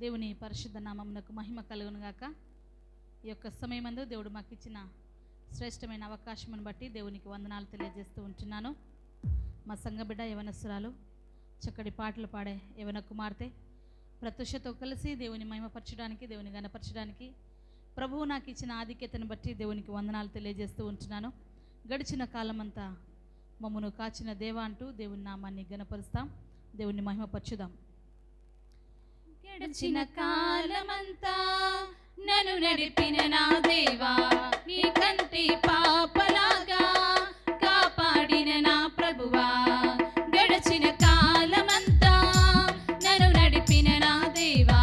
దేవుని పరిశుద్ధ నామమునకు మహిమ కలుగునుగాక. ఈ యొక్క సమయమందు దేవుడు మాకు ఇచ్చిన శ్రేష్టమైన అవకాశమును బట్టి దేవునికి వందనాలు తెలియజేస్తూ ఉంటున్నాను. మా సంగబిడ్డ యవనసురాలు చక్కటి పాటలు పాడే యవన కుమార్తె ప్రత్యుషతో కలిసి దేవుని మహిమపరచడానికి దేవుని గణపరచడానికి ప్రభువు నాకు ఇచ్చిన ఆధిక్యతను బట్టి దేవునికి వందనాలు తెలియజేస్తూ ఉంటున్నాను. గడిచిన కాలమంతా మమ్మను కాచిన దేవ అంటూ దేవుని నామాన్ని గణపరుస్తాం దేవుణ్ణి మహిమపరచుదాం. గడిచిన కాలమంతా నన్ను నడిపిన నా దేవా నీ కంటి పాపలాగా కాపాడిన నా ప్రభువా. గడిచిన కాలమంతా నన్ను నడిపిన నా దేవా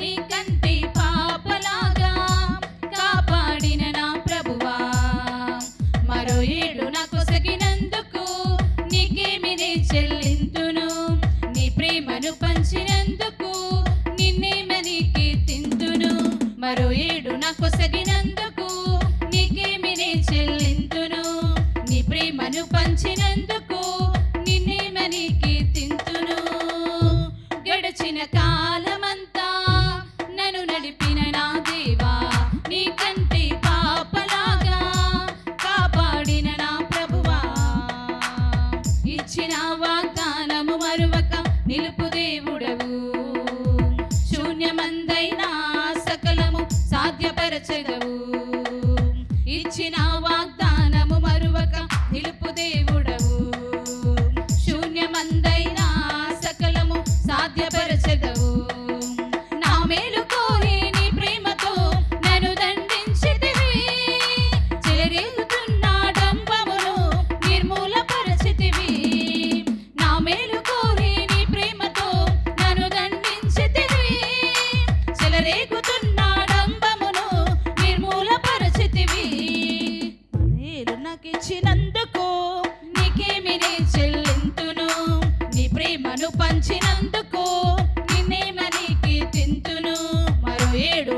నీ కంటి పాపలాగా కాపాడిన నా ప్రభువా. మరో ఏడు నాకు ప్రేమను పంచినందుకు నిన్నేమని కీర్తింతును గడిచిన కాలమంతా నన్ను నడిపిన నా దేవా నీకంటే పాపలాగా కాపాడిన నా ప్రభువా. ఇచ్చిన వాగ్దానము మరువక నిలుపు దేవుడవు. శూన్యమందైనా సకలము సాధ్యపరచగవు చెలరేగుతున్న డంబమును నిర్మూలపరచితివి. మేలు నాకిచ్చినందుకు నీకేమి నే చెల్లింతును? నీ ప్రేమను పంచినందుకు నిన్నేమని కీర్తింతును మరో ఏడు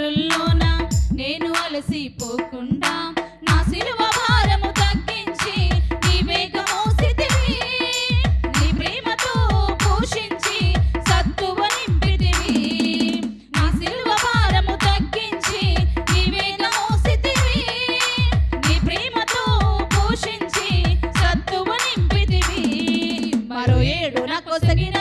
దారుల్లోన నేను అలసిపోకుండా నా సిలువ భారము తగ్గించి నీ వేగ మోసితివి నీ ప్రేమతో పోషించి సత్తువ నింపితివి నా సిలువ భారము తగ్గించి నీ వేగ మోసితివి నీ ప్రేమతో పోషించి సత్తువ నింపితివి మరో ఏడు నా కొసగిన